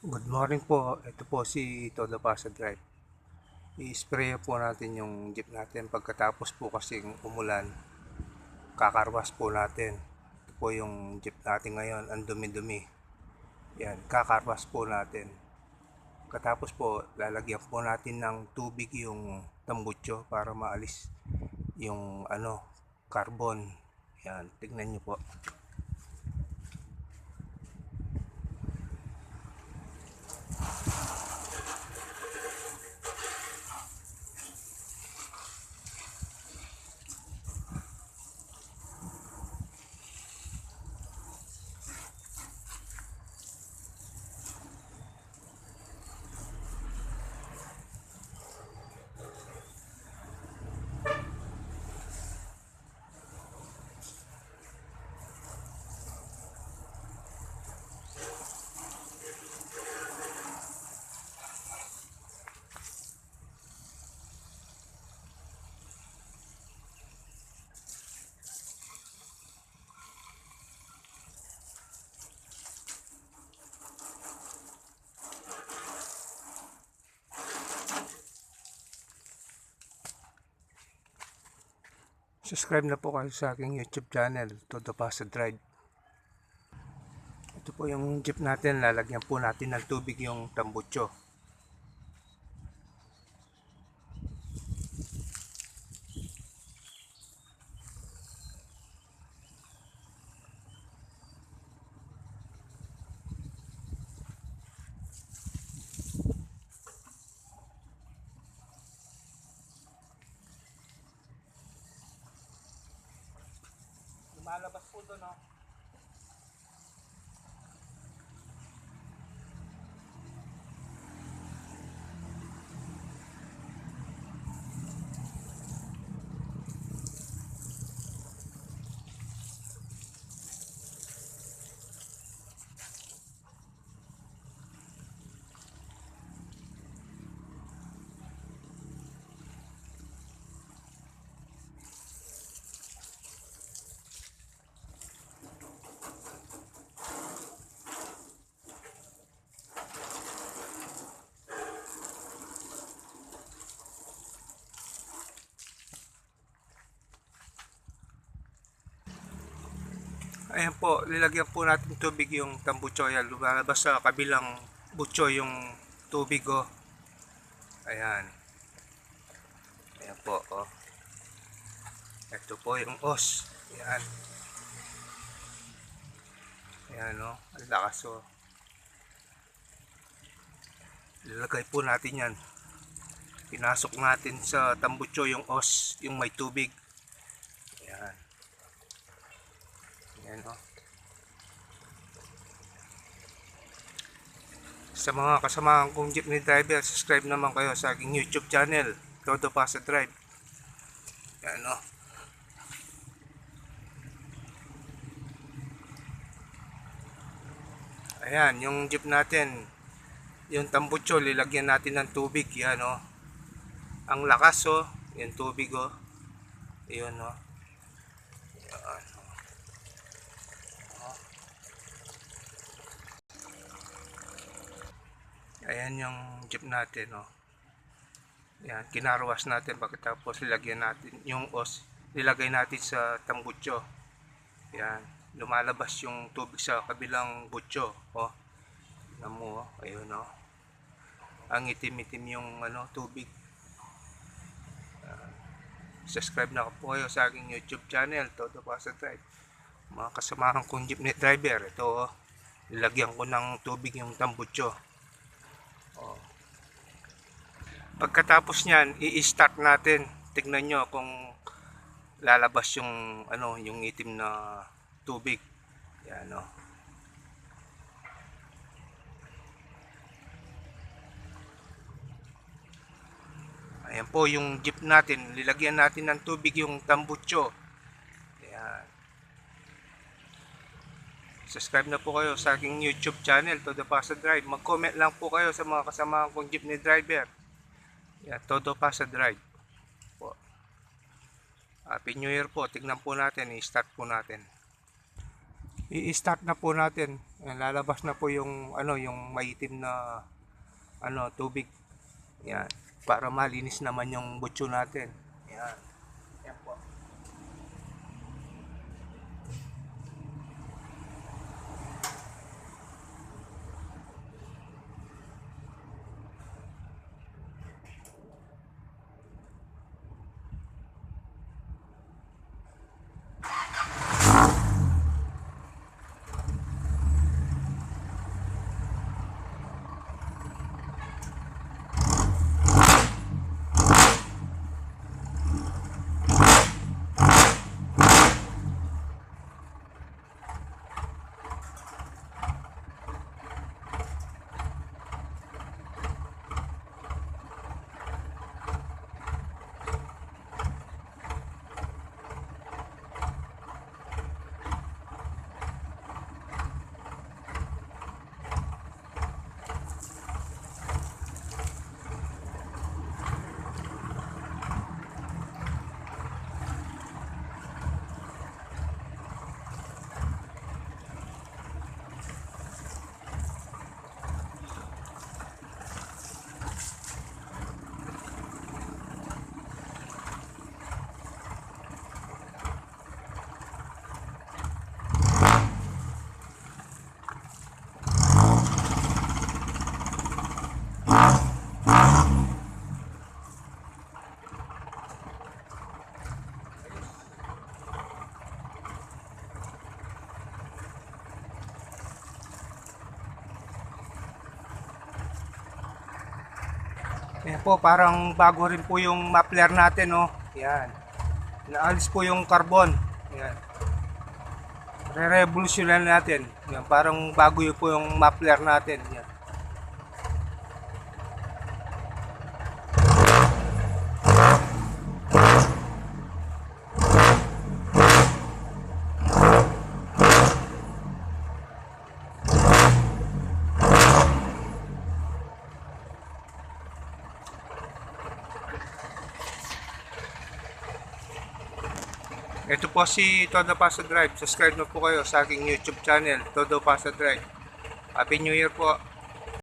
Good morning po. Ito po si Todo Pasa Drive. I-spray po natin yung jeep natin pagkatapos po kasing umulan. Kakarwas po natin. Ito po yung jeep natin ngayon. Ang dumi-dumi. Yan. Kakarwas po natin. Katapos po, lalagyan po natin ng tubig yung tambutso para maalis yung ano, carbon. Yan. Tignan nyo po. Subscribe na po kayo sa aking YouTube channel, Todo Pasa Drive. Ito po yung jeep natin, lalagyan po natin ng tubig yung tambutso. Lumalabas po doon, no? Ayan po, lilagyan po natin tubig yung tambucho. Ayan, sa kabilang butso yung tubig, oh. Ayan. Ayan po, oh. Ito po yung os. Ayan. Ayan, oh. Ang lakas, oh. Lilagay po natin yan. Pinasok natin sa tambucho yung os, yung may tubig. Ayan. Ayan o. Sa mga kasamahan kong jeepney driver, subscribe naman kayo sa aking YouTube channel, Todo Pasa Drive. Ayan o. Ayan, yung jeep natin, yung tambutso, lilagyan natin ng tubig. Yan o. Ang lakas o. Yung tubig o. Ayan o. Ayan yung jeep natin, oh. Yan, kinarwas natin pagkatapos nilagyan natin yung os, nilagay natin sa tambutso. Yan, lumalabas yung tubig sa kabilang butso, oh. Tingnan mo, oh. Ayun, oh. Ang itim-itim yung ano, tubig. Yan. subscribe na po kayo sa aking YouTube channel, Todo Pasa Drive. Mga kasamahan kong jeepney driver, ito, oh. Nilagyan ko ng tubig yung tambutso. Pagkatapos niyan, i-start natin. Tignan nyo kung lalabas yung ano, yung itim na tubig. Yan oh. Ayan po yung jeep natin. Lilagyan natin ng tubig yung tambutso. Ayan. Subscribe na po kayo sa aking YouTube channel, Todo Pasa Drive. Mag-comment lang po kayo sa mga kasamahan kong jeepney driver. Yeah, Todo Pasa Drive. Po. Happy New Year po. Tignan po natin. I-start po natin. I-start na po natin. Lalabas na po yung ano yung maitim na ano tubig. Yan, para malinis naman yung butso natin. Yan Yan po, parang bago rin po yung muffler natin, no? Yan. Naalis po yung carbon. Yan. Re-revolutionan natin. Yan, parang bago yun po yung muffler natin. Yan. Ito po si Todo Pasa Drive. Subscribe na po kayo sa aking YouTube channel, Todo Pasa Drive. Happy New Year po.